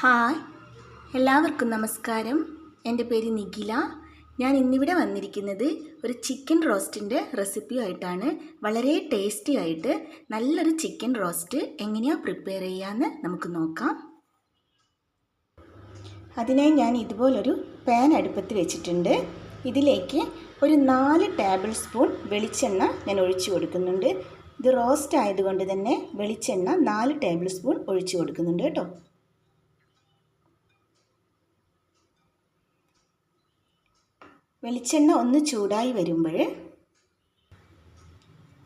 Hi. എല്ലാവർക്കും നമസ്കാരം. എന്റെ പേര് നിഖില. ഞാൻ ഇന്നിവിടെ വന്നിരിക്കുന്നത് ഒരു ചിക്കൻ റോസ്റ്റിന്റെ റെസിപ്പിയായിട്ടാണ്. വളരെ ടേസ്റ്റി ആയിട്ട് നല്ലൊരു ചിക്കൻ റോസ്റ്റ് എങ്ങനെയാണ് പ്രിപ്പയർ ചെയ്യാമെന്ന് നമുക്ക് നോക്കാം. അതിനായി ഞാൻ ഇതുപോലൊരു പാൻ അടുപ്പത്ത് വെച്ചിട്ടുണ്ട്. ഇതിലേക്ക് ഒരു നാല് ടേബിൾ സ്പൂൺ വെളിച്ചെണ്ണ ഞാൻ ഒഴിച്ചു കൊടുക്കുന്നുണ്ട്. ഇത് റോസ്റ്റ് ആയതുകൊണ്ട് തന്നെ വെളിച്ചെണ്ണ നാല് ടേബിൾ സ്പൂൺ ഒഴിച്ചു കൊടുക്കുന്നുണ്ട് കേട്ടോ. വെളിച്ചെണ്ണ ഒന്ന് ചൂടായി വരുമ്പോൾ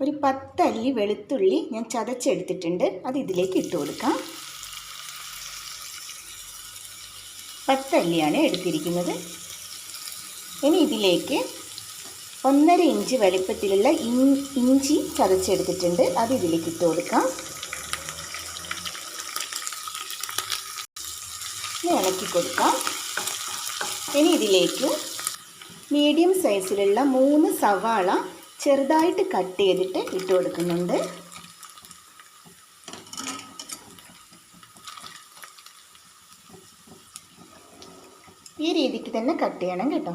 ഒരു പത്തല്ലി വെളുത്തുള്ളി ഞാൻ ചതച്ചെടുത്തിട്ടുണ്ട്. അത് ഇതിലേക്ക് ഇട്ട് കൊടുക്കാം. പത്തല്ലിയാണ് എടുത്തിരിക്കുന്നത്. ഇനി ഇതിലേക്ക് ഒന്നര ഇഞ്ച് വലിപ്പത്തിലുള്ള ഇഞ്ചി ചതച്ചെടുത്തിട്ടുണ്ട്. അത് ഇതിലേക്ക് ഇട്ട് കൊടുക്കാം. ഇനി ഇളക്കി കൊടുക്കാം. ഇനി ഇതിലേക്ക് മീഡിയം സൈസിലുള്ള മൂന്ന് സവാള ചെറുതായിട്ട് കട്ട് ചെയ്തിട്ട് ഇട്ട് കൊടുക്കുന്നുണ്ട്. ഈ രീതിക്ക് തന്നെ കട്ട് ചെയ്യണം കേട്ടോ.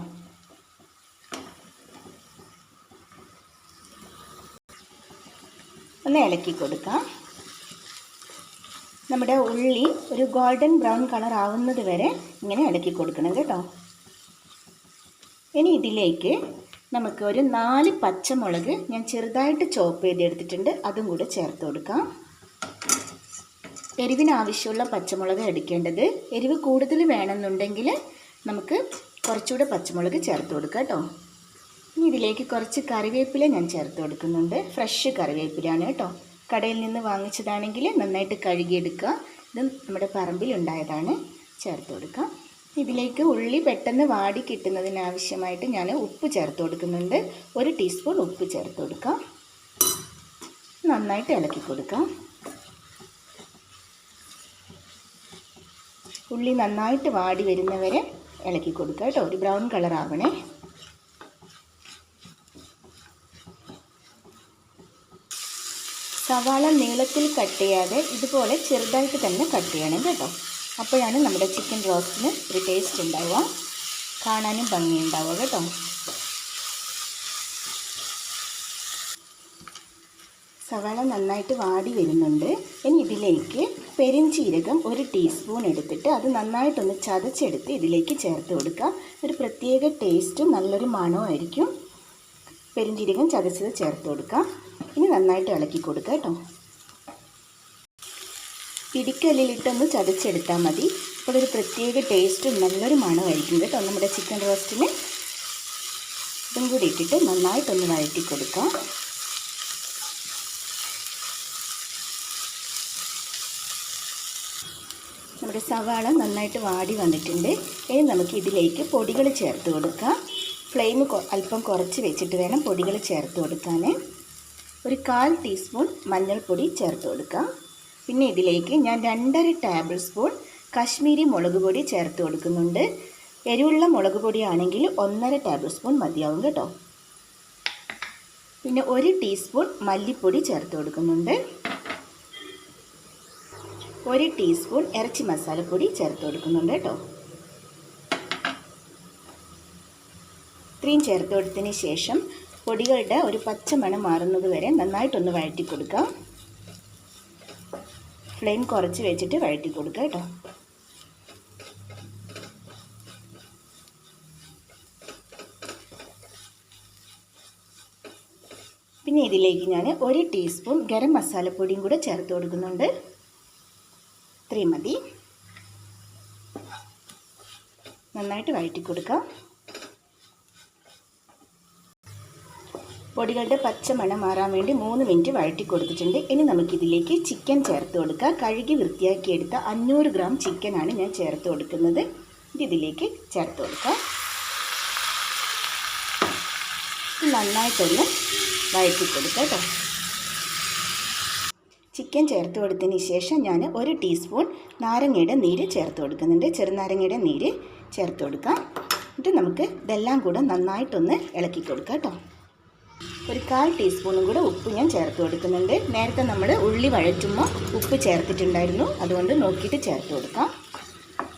ഒന്ന് ഇളക്കി കൊടുക്കാം. നമ്മുടെ ഉള്ളി ഒരു ഗോൾഡൻ ബ്രൗൺ കളർ ആവുന്നത് വരെ ഇങ്ങനെ ഇളക്കി കൊടുക്കണം കേട്ടോ. ഇനി ഇതിലേക്ക് നമുക്ക് ഒരു നാല് പച്ചമുളക് ഞാൻ ചെറുതായിട്ട് ചോപ്പ് ചെയ്തെടുത്തിട്ടുണ്ട്. അതും കൂടെ ചേർത്ത് കൊടുക്കാം. എരിവിന് ആവശ്യമുള്ള പച്ചമുളക് എടുക്കേണ്ടത്. എരിവ് കൂടുതൽ വേണമെന്നുണ്ടെങ്കിൽ നമുക്ക് കുറച്ചുകൂടെ പച്ചമുളക് ചേർത്ത് കൊടുക്കാം കേട്ടോ. ഇനി ഇതിലേക്ക് കുറച്ച് കറിവേപ്പില ഞാൻ ചേർത്ത് കൊടുക്കുന്നുണ്ട്. ഫ്രഷ് കറിവേപ്പിലാണ് കേട്ടോ. കടയിൽ നിന്ന് വാങ്ങിച്ചതാണെങ്കിൽ നന്നായിട്ട് കഴുകിയെടുക്കുക. ഇത് നമ്മുടെ പറമ്പിൽ ഉണ്ടായതാണ്. ചേർത്ത് കൊടുക്കാം. ഇതിലേക്ക് ഉള്ളി പെട്ടെന്ന് വാടി കിട്ടുന്നതിനാവശ്യമായിട്ട് ഞാൻ ഉപ്പ് ചേർത്ത് കൊടുക്കുന്നുണ്ട്. ഒരു ടീസ്പൂൺ ഉപ്പ് ചേർത്ത് കൊടുക്കാം. നന്നായിട്ട് ഇളക്കി കൊടുക്കാം. ഉള്ളി നന്നായിട്ട് വാടി വരുന്നവരെ ഇളക്കി കൊടുക്കുക കേട്ടോ. ഒരു ബ്രൗൺ കളർ ആവണേ. സവാള നീളത്തിൽ കട്ട് ചെയ്യാതെ ഇതുപോലെ ചെറുതായിട്ട് തന്നെ കട്ട് ചെയ്യണം കേട്ടോ. അപ്പോഴാണ് നമ്മുടെ ചിക്കൻ റോസ്റ്റിന് ഒരു ടേസ്റ്റ് ഉണ്ടാവുക. കാണാനും ഭംഗിയുണ്ടാവുക കേട്ടോ. സവാള നന്നായിട്ട് വാടി വരുന്നുണ്ട്. ഇനി ഇതിലേക്ക് പെരിഞ്ചീരകം ഒരു ടീസ്പൂൺ എടുത്തിട്ട് അത് നന്നായിട്ടൊന്ന് ചതച്ചെടുത്ത് ഇതിലേക്ക് ചേർത്ത് കൊടുക്കുക. ഒരു പ്രത്യേക ടേസ്റ്റും നല്ലൊരു മണമായിരിക്കും പെരിഞ്ചീരകം ചതച്ചത് ചേർത്ത് കൊടുക്കുക ഇനി നന്നായിട്ട് ഇളക്കി കൊടുക്കുക കേട്ടോ. പിടിക്കല്ലിലിട്ടൊന്ന് ചതച്ചെടുത്താൽ മതി. അപ്പോൾ ഒരു പ്രത്യേക ടേസ്റ്റും നല്ലൊരു മണമായിരിക്കും കേട്ടോ നമ്മുടെ ചിക്കൻ റോസ്റ്റിന് ഇതും കൂടി ഇട്ടിട്ട് നന്നായിട്ടൊന്ന് വഴറ്റി കൊടുക്കാം. നമ്മുടെ സവാള നന്നായിട്ട് വാടി വന്നിട്ടുണ്ട്. ഇനി നമുക്ക് ഇതിലേക്ക് പൊടികൾ ചേർത്ത് കൊടുക്കാം. ഫ്ലെയിം അല്പം കുറച്ച് വെച്ചിട്ട് വേണം പൊടികൾ ചേർത്ത് കൊടുക്കാൻ ഒരു കാൽ ടീസ്പൂൺ മഞ്ഞൾപ്പൊടി ചേർത്ത് കൊടുക്കാം. പിന്നെ ഇതിലേക്ക് ഞാൻ രണ്ടര ടേബിൾ സ്പൂൺ കാശ്മീരി മുളക് പൊടി ചേർത്ത് കൊടുക്കുന്നുണ്ട്. എരിവുള്ള മുളക് പൊടിയാണെങ്കിൽ ഒന്നര ടേബിൾ സ്പൂൺ മതിയാവും കേട്ടോ. പിന്നെ ഒരു ടീസ്പൂൺ മല്ലിപ്പൊടി ചേർത്ത് കൊടുക്കുന്നുണ്ട്. ഒരു ടീസ്പൂൺ ഇറച്ചി മസാലപ്പൊടി ചേർത്ത് കൊടുക്കുന്നുണ്ട് കേട്ടോ. ഇത്രയും ചേർത്ത് കൊടുത്തതിന് ശേഷം പൊടികളുടെ ഒരു പച്ചമണം മാറുന്നത് വരെ നന്നായിട്ടൊന്ന് വഴറ്റി കൊടുക്കാം. ഫ്ലെയിം കുറച്ച് വെച്ചിട്ട് വഴറ്റി കൊടുക്കുക കേട്ടോ. പിന്നെ ഇതിലേക്ക് ഞാൻ ഒരു ടീസ്പൂൺ ഗരം മസാലപ്പൊടിയും കൂടെ ചേർത്ത് കൊടുക്കുന്നുണ്ട്. ഇത്രയും മതി. നന്നായിട്ട് വഴറ്റി കൊടുക്കാം. പൊടികളുടെ പച്ച മണം മാറാൻ വേണ്ടി മൂന്ന് മിനിറ്റ് വഴറ്റി കൊടുത്തിട്ടുണ്ട്. ഇനി നമുക്കിതിലേക്ക് ചിക്കൻ ചേർത്ത് കൊടുക്കാം. കഴുകി വൃത്തിയാക്കിയെടുത്ത അഞ്ഞൂറ് ഗ്രാം ചിക്കനാണ് ഞാൻ ചേർത്ത് കൊടുക്കുന്നത്. ഇത് ഇതിലേക്ക് ചേർത്ത് കൊടുക്കാം. നന്നായിട്ടൊന്ന് വഴറ്റി കൊടുക്കുക കേട്ടോ. ചിക്കൻ ചേർത്ത് കൊടുത്തതിന് ശേഷം ഞാൻ ഒരു ടീസ്പൂൺ നാരങ്ങയുടെ നീര് ചേർത്ത് കൊടുക്കുന്നുണ്ട്. ചെറുനാരങ്ങയുടെ നീര് ചേർത്ത് കൊടുക്കാം. എന്നിട്ട് നമുക്ക് ഇതെല്ലാം കൂടെ നന്നായിട്ടൊന്ന് ഇളക്കി കൊടുക്കാം കേട്ടോ. ഒരു കാൽ ടീസ്പൂണും കൂടെ ഉപ്പ് ഞാൻ ചേർത്ത് കൊടുക്കുന്നുണ്ട്. നേരത്തെ നമ്മൾ ഉള്ളി വഴറ്റുമ്പോൾ ഉപ്പ് ചേർത്തിട്ടുണ്ടായിരുന്നു. അതുകൊണ്ട് നോക്കിയിട്ട് ചേർത്ത് കൊടുക്കാം.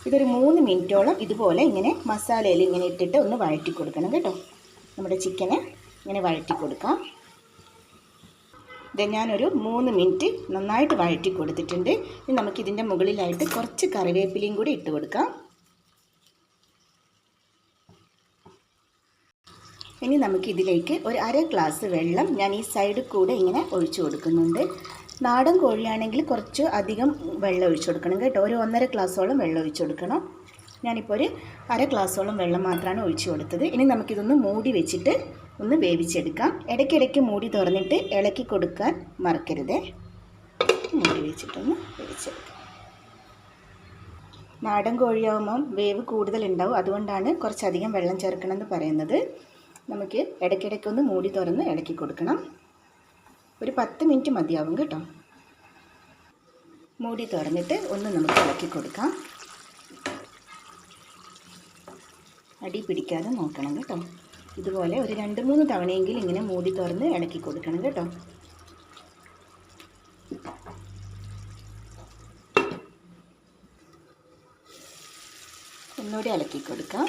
ഇതൊരു മൂന്ന് മിനിറ്റോളം ഇതുപോലെ ഇങ്ങനെ മസാലയിൽ ഇങ്ങനെ ഇട്ടിട്ട് ഒന്ന് വഴറ്റി കൊടുക്കണം കേട്ടോ. നമ്മുടെ ചിക്കനെ ഇങ്ങനെ വഴറ്റി കൊടുക്കാം. ഇത് ഞാനൊരു മൂന്ന് മിനിറ്റ് നന്നായിട്ട് വഴറ്റി കൊടുത്തിട്ടുണ്ട്. ഇനി നമുക്കിതിന്റെ മുകളിലായിട്ട് കുറച്ച് കറിവേപ്പിലയും കൂടി ഇട്ട് കൊടുക്കാം. ഇനി നമുക്ക് ഇതിലേക്ക് ഒരു അര ഗ്ലാസ് വെള്ളം ഞാൻ ഈ സൈഡിൽ കൂടെ ഇങ്ങനെ ഒഴിച്ചു കൊടുക്കുന്നുണ്ട്. നാടൻ കോഴിയാണെങ്കിൽ കുറച്ച് അധികം വെള്ളം ഒഴിച്ചു കൊടുക്കണം കേട്ടോ. ഒരു ഒന്നര ഗ്ലാസ്സോളം വെള്ളം ഒഴിച്ചു കൊടുക്കണം. ഞാനിപ്പോൾ ഒരു അര ഗ്ലാസ്സോളം വെള്ളം മാത്രമാണ് ഒഴിച്ചു കൊടുത്തത്. ഇനി നമുക്കിതൊന്ന് മൂടി വെച്ചിട്ട് ഒന്ന് വേവിച്ചെടുക്കാം. ഇടയ്ക്കിടയ്ക്ക് മൂടി തുറന്നിട്ട് ഇളക്കി കൊടുക്കാൻ മറക്കരുത്. മൂടി വെച്ചിട്ടൊന്ന് വേവിച്ചെടുക്കാം. നാടൻ കോഴിയാകുമ്പം വേവ് കൂടുതലുണ്ടാവും. അതുകൊണ്ടാണ് കുറച്ചധികം വെള്ളം ചേർക്കണമെന്ന് പറയുന്നത്. നമുക്ക് ഇടയ്ക്കിടയ്ക്കൊന്ന് മൂടി തുറന്ന് ഇളക്കി കൊടുക്കണം. ഒരു പത്ത് മിനിറ്റ് മതിയാവും കേട്ടോ. മൂടി തുറന്നിട്ട് ഒന്ന് നമുക്ക് ഇളക്കി കൊടുക്കാം. അടി പിടിക്കാതെ നോക്കണം കേട്ടോ. ഇതുപോലെ ഒരു രണ്ട് മൂന്ന് തവണയെങ്കിലും ഇങ്ങനെ മൂടി തുറന്ന് ഇളക്കി കൊടുക്കണം കേട്ടോ. ഒന്നുകൂടി ഇളക്കി കൊടുക്കാം.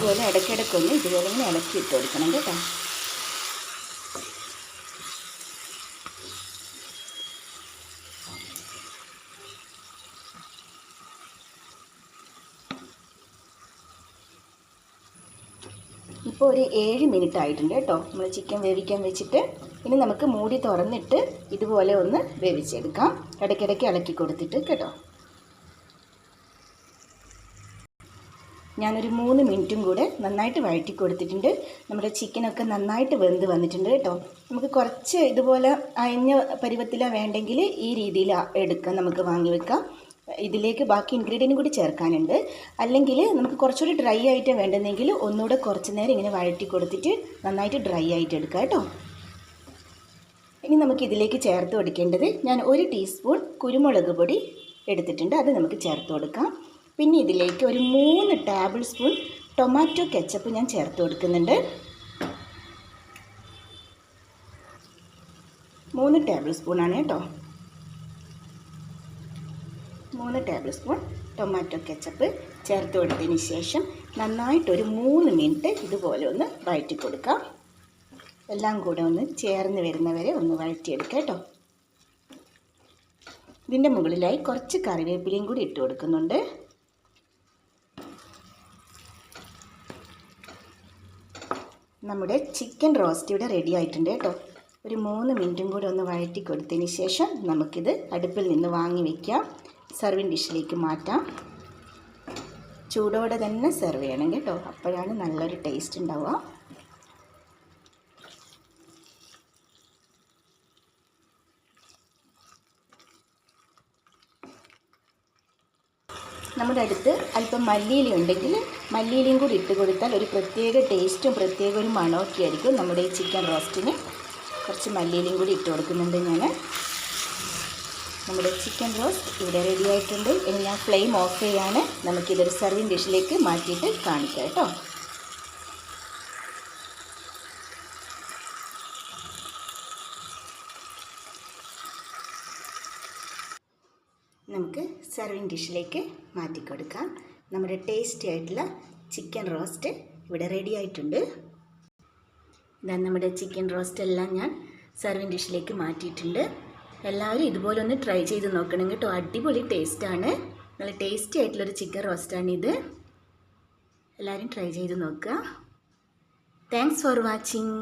ഇതുപോലെ ഇടയ്ക്കിടയ്ക്കൊന്ന് ഇതുപോലെ ഇങ്ങനെ ഇളക്കി ഇട്ട് കൊടുക്കണം കേട്ടോ. ഇപ്പോൾ ഒരു ഏഴ് മിനിറ്റ് ആയിട്ടുണ്ട് കേട്ടോ. നമ്മൾ ചിക്കൻ വേവിക്കാൻ വെച്ചിട്ട് ഇനി നമുക്ക് മൂടി തുറന്നിട്ട് ഇതുപോലെ ഒന്ന് വേവിച്ചെടുക്കാം. ഇടയ്ക്കിടയ്ക്ക് ഇളക്കി കൊടുത്തിട്ട് കേട്ടോ. ഞാനൊരു മൂന്ന് മിനിറ്റും കൂടെ നന്നായിട്ട് വഴറ്റി കൊടുത്തിട്ടുണ്ട്. നമ്മുടെ ചിക്കനൊക്കെ നന്നായിട്ട് വെന്ത് വന്നിട്ടുണ്ട് കേട്ടോ. നമുക്ക് കുറച്ച് ഇതുപോലെ അയഞ്ഞ പരുവത്തിലാണ് വേണ്ടെങ്കിൽ ഈ രീതിയിൽ എടുക്കാം നമുക്ക് വാങ്ങി വെക്കാം. ഇതിലേക്ക് ബാക്കി ഇൻഗ്രീഡിയന്റും കൂടി ചേർക്കാനുണ്ട്. അല്ലെങ്കിൽ നമുക്ക് കുറച്ചുകൂടി ഡ്രൈ ആയിട്ട് വേണ്ടെന്നെങ്കിൽ ഒന്നുകൂടെ കുറച്ച് നേരം ഇങ്ങനെ വഴറ്റി കൊടുത്തിട്ട് നന്നായിട്ട് ഡ്രൈ ആയിട്ട് എടുക്കാം കേട്ടോ. ഇനി നമുക്ക് ഇതിലേക്ക് ചേർത്ത് കൊടുക്കേണ്ടത് ഞാൻ ഒരു ടീസ്പൂൺ കുരുമുളക് പൊടി എടുത്തിട്ടുണ്ട്. അത് നമുക്ക് ചേർത്ത് കൊടുക്കാം. പിന്നെ ഇതിലേക്ക് ഒരു മൂന്ന് ടേബിൾ സ്പൂൺ ടൊമാറ്റോ കെച്ചപ്പ് ഞാൻ ചേർത്ത് കൊടുക്കുന്നുണ്ട്. മൂന്ന് ടേബിൾ സ്പൂണാണ് കേട്ടോ. മൂന്ന് ടേബിൾ സ്പൂൺ ടൊമാറ്റോ കെച്ചപ്പ് ചേർത്ത് കൊടുത്തതിന് ശേഷം നന്നായിട്ടൊരു മൂന്ന് മിനിറ്റ് ഇതുപോലെ ഒന്ന് വഴറ്റി കൊടുക്കാം. എല്ലാം കൂടെ ഒന്ന് ചേർന്ന് വരുന്നവരെ ഒന്ന് വഴറ്റിയെടുക്കാം കേട്ടോ. ഇതിന്റെ മുകളിലായി കുറച്ച് കറിവേപ്പിലയും കൂടി ഇട്ട് കൊടുക്കുന്നുണ്ട്. നമ്മുടെ ചിക്കൻ റോസ്റ്റ് ഇവിടെ റെഡി ആയിട്ടുണ്ട് കേട്ടോ. ഒരു മൂന്ന് മിനിറ്റും കൂടി ഒന്ന് വഴറ്റി കൊടുത്തതിന് ശേഷം നമുക്കിത് അടുപ്പിൽ നിന്ന് വാങ്ങി വയ്ക്കാം സെർവിങ് ഡിഷിലേക്ക് മാറ്റാം. ചൂടോടെ തന്നെ സെർവ് ചെയ്യണം കേട്ടോ. അപ്പോഴാണ് നല്ലൊരു ടേസ്റ്റ് ഉണ്ടാവുക. നമ്മുടെ അടുത്ത് അല്പം മല്ലിയില ഉണ്ടെങ്കിൽ മല്ലിയിലയും കൂടി ഇട്ട് കൊടുത്താൽ ഒരു പ്രത്യേക ടേസ്റ്റും പ്രത്യേക ഒരു മണമൊക്കെ ആയിരിക്കും നമ്മുടെ ഈ ചിക്കൻ റോസ്റ്റിന്. കുറച്ച് മല്ലിയിലയും കൂടി ഇട്ട് കൊടുക്കുന്നുണ്ട് ഞാൻ. നമ്മുടെ ചിക്കൻ റോസ്റ്റ് ഇവിടെ റെഡി ആയിട്ടുണ്ട്. ഇനി ഞാൻ ഫ്ലെയിം ഓഫ് ചെയ്യാണ്. നമുക്കിതൊരു സർവിങ് ഡിഷിലേക്ക് മാറ്റിയിട്ട് കാണിക്കാം കേട്ടോ. നമുക്ക് സർവിങ് ഡിഷിലേക്ക് മാറ്റി കൊടുക്കാം നമ്മുടെ ടേസ്റ്റി ആയിട്ടുള്ള ചിക്കൻ റോസ്റ്റ് ഇവിടെ റെഡി ആയിട്ടുണ്ട്. ഇതാ നമ്മുടെ ചിക്കൻ റോസ്റ്റ് എല്ലാം ഞാൻ സർവിങ് ഡിഷിലേക്ക് മാറ്റിയിട്ടുണ്ട്. എല്ലാവരും ഇതുപോലെ ഒന്ന് ട്രൈ ചെയ്ത് നോക്കണം കേട്ടോ. അടിപൊളി ടേസ്റ്റാണ് നല്ല ടേസ്റ്റി ആയിട്ടുള്ളൊരു ചിക്കൻ റോസ്റ്റാണിത് എല്ലാവരും ട്രൈ ചെയ്ത് നോക്കുക. Thanks for watching